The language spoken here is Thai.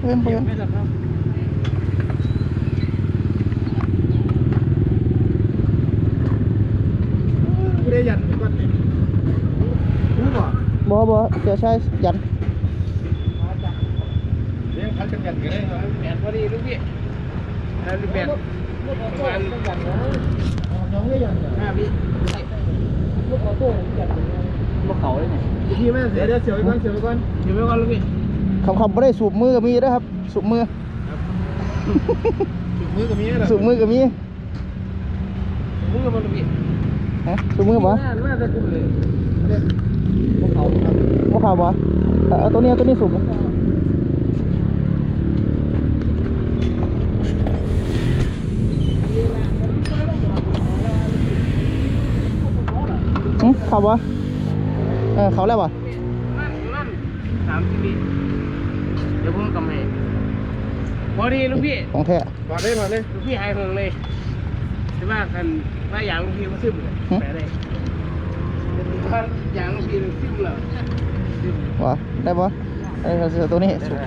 เห็นบ่เห็นไม่หรอกครับกูได้ยันก่อนนี่รู้บ่บ่บ่เสียใช้ยันเลี้ยงพันกันยันกันได้ครับแปดพอดีลูกพี่แล้วลูกแปดประมาณน้องได้ยันห้าวิลูกออโต้จัดลูกเขาเลยเนี่ยพี่แม่เสียเดี๋ยวเสียไปก่อนเสียไปก่อนเดี๋ยวไปก่อนลูกพี่คำคำบ่ได้สูบมือก็มีนะครับ สูบมือถึงมือกับมีเหรอสูบมือก็มีมึงกับมันลูกพี่ฮะสูบมือบ่น่าน่าจะคุ้มเลยพวกเขาครับบ่ข่าวบ่เอาเอาตัวนี้เอาตัวนี้สูบบ่หึข่าวบ่ เออเขาแล้วบ่นั่นนั่นสามสิบวิเดี๋ยวผมกำให้พอดีลูกพี่ของแท้ถอดเลยถอดเลยลูกพี่หายห่วงเลยแต่ว่ากันว่าอย่างลูกพี่มาซึมเลยแปลได้ว่าอย่างลูกพี่ซึมเลยซึมบ่ได้บ่เออเอาตัวนี้สูบ